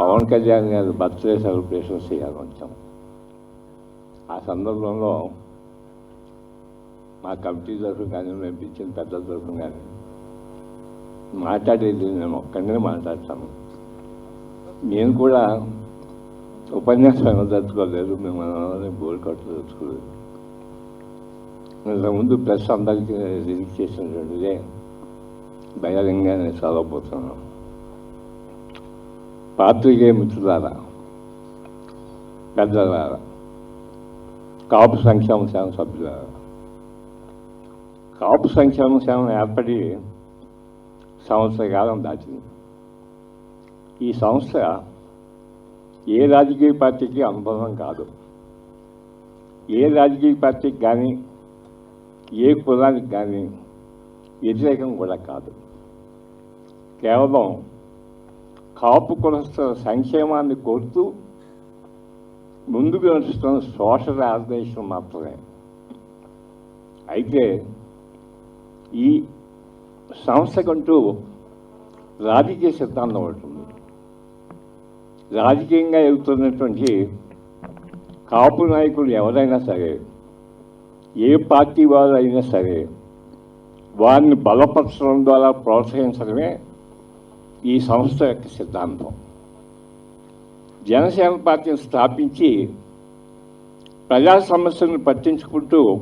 పవన్ కళ్యాణ్ గారి birthday celebrations చేయాలి వచ్చాం ఆ సందర్భంలో మా కమిటీ తరఫున కానీ మేము ఇచ్చిన పెద్దల తరఫున కానీ మాట్లాడేది నేను ఒక్కడనే మాట్లాడతాను నేను కూడా ఉపన్యాసం తెచ్చుకోలేదు మేము బోర్డు కట్టు తెచ్చుకోలేదు ఇంతకుముందు ప్రెస్ అందరికీ రిలీజ్ చేసినటువంటిదే బహిరంగా చదవబోతున్నాను పాత్రికేయ మిత్రులారా పెద్దలారా కాపు సంక్షేమ సేవ సభ్యులారా కాపు సంక్షేమ సేవ ఏర్పడి సంవత్సర కాలం దాటింది. ఈ సంస్థ ఏ రాజకీయ పార్టీకి అనుభవం కాదు. ఏ రాజకీయ పార్టీకి కానీ ఏ కులానికి కానీ వ్యతిరేకం కూడా కాదు. కేవలం కాపు కులస్తుల సంక్షేమాన్ని కోరుతూ ముందుకు నడుస్తున్న సోషల్ ఆర్గనైజేషన్ మాత్రమే. అయితే ఈ సంస్థకంటూ రాజకీయ సిద్ధాంతం ఉంటుంది రాజకీయంగా ఎదుగుతున్నటువంటి కాపు నాయకులు ఎవరైనా సరే ఏ పార్టీ వారు అయినా సరే వారిని బలపరచడం ద్వారా ప్రోత్సహించడమే ఈ సంస్థ యొక్క సిద్ధాంతం. జనసేన పార్టీని స్థాపించి ప్రజా సమస్యలను పట్టించుకుంటూ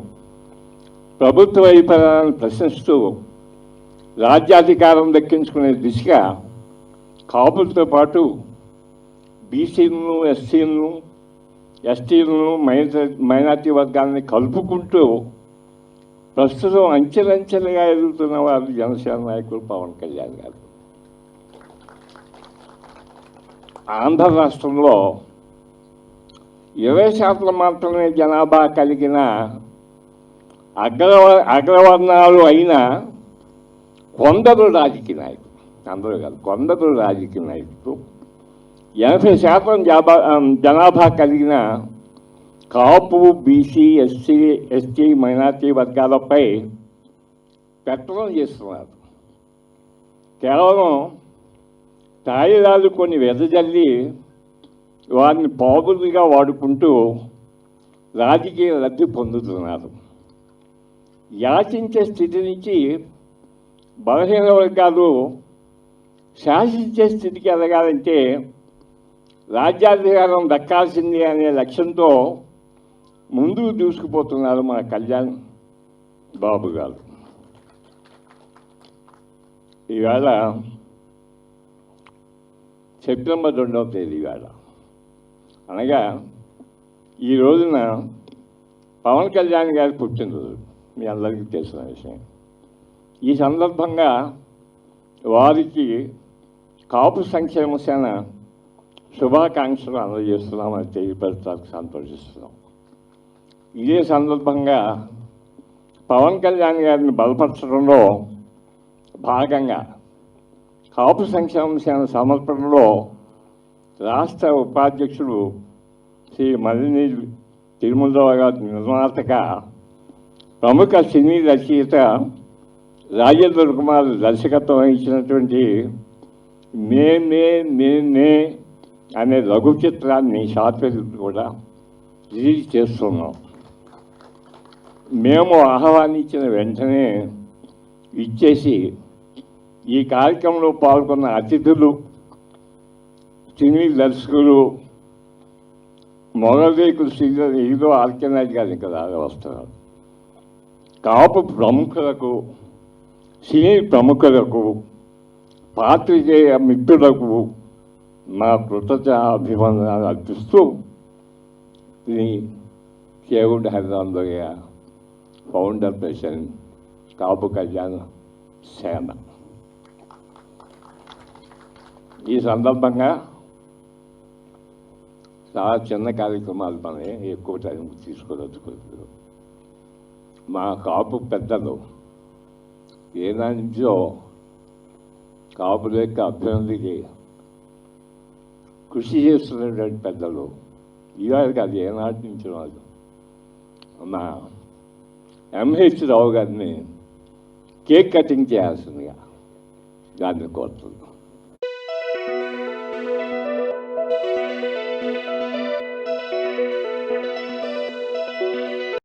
ప్రభుత్వ వైఫల్యాలను ప్రశ్నిస్తూ రాజ్యాధికారం దక్కించుకునే దిశగా కాపులతో పాటు బీసీలను ఎస్సీలను ఎస్టీలను మైనార్టీ వర్గాలని కలుపుకుంటూ ప్రస్తుతం అంచెలంచెలుగా ఎదుగుతున్న వారు జనసేన నాయకులు పవన్ కళ్యాణ్ గారు. ఆంధ్ర రాష్ట్రంలో ఇరవై శాతం మాత్రమే జనాభా కలిగిన అగ్ర అగ్రవర్ణాలు అయిన కొందరు రాజకీయ నాయకులు అందరూ కాదు కొందరు రాజకీయ నాయకులు ఎనభై శాతం జాబా జనాభా కలిగిన Kapu BC SC ST minority వర్గాలపై పెట్టడం చేస్తున్నారు. కేవలం తాయిలాలు కొన్ని వెదజల్లి వారిని పాపులుగా వాడుకుంటూ రాజకీయ లబ్ధి పొందుతున్నారు. యాచించే స్థితి నుంచి బలహీన వర్గాలు శాసించే స్థితికి ఎదగాలంటే రాజ్యాధికారం దక్కాల్సింది అనే లక్ష్యంతో ముందుకు దూసుకుపోతున్నారు మన కళ్యాణ్ బాబు గారు. ఈవేళ సెప్టెంబర్ రెండవ తేదీ వేళ. అనగా ఈ రోజున పవన్ కళ్యాణ్ గారి పుట్టినరోజు. మీ అందరికీ తెలిసిన విషయం. ఈ సందర్భంగా వారికి కాపు సంక్షేమ సేన శుభాకాంక్షలు అందజేస్తున్నామని తెలియపరచడానికి సంతోషిస్తున్నాం. ఇదే సందర్భంగా పవన్ కళ్యాణ్ గారిని బలపరచడంలో భాగంగా కాపు సంక్షేమ సేన సమర్పణలో రాష్ట్ర ఉపాధ్యక్షుడు శ్రీ మరిని తిరుమలరావు గారి నిర్మాతగా ప్రముఖ సినీ రచయిత రాజేంద్ర కుమార్ దర్శకత్వం వహించినటువంటి మే మే నే మే అనే లఘు చిత్రాన్ని షార్ట్ కూడా రిలీజ్ చేస్తున్నాం. మేము ఆహ్వానించిన వెంటనే ఇచ్చేసి ఈ కార్యక్రమంలో పాల్గొన్న అతిథులు సినీ దర్శకులు మొగదేకులు శ్రీధర్ ఏదో ఆర్కెనైజ్ గారు ఇంకా వస్తున్నారు. కాపు ప్రముఖులకు సినీ ప్రముఖులకు పాత్రికేయ మిత్రులకు మా కృతజ్ఞ అభివందనాలు అర్పిస్తూ శ్రీ కేవుడ్ హరిరాందోయ ఫౌండర్ ప్రెసిడెంట్ కాపు కళ్యాణ సేన. ఈ సందర్భంగా చాలా చిన్న కార్యక్రమాలు మనం ఎక్కువ టైం తీసుకోదలుచుకోలేదు మా కాపు పెద్దలు ఏనాటి కాపుల యొక్క అభ్యున్నతికి కృషి చేస్తున్నటువంటి పెద్దలు ఇవాళ కాదు ఏనాటి నుంచి వాళ్ళు. మా ఎంహెచ్ రావు గారిని కేక్ కటింగ్ చేయాల్సిందిగా దాన్ని కోరుతున్నాం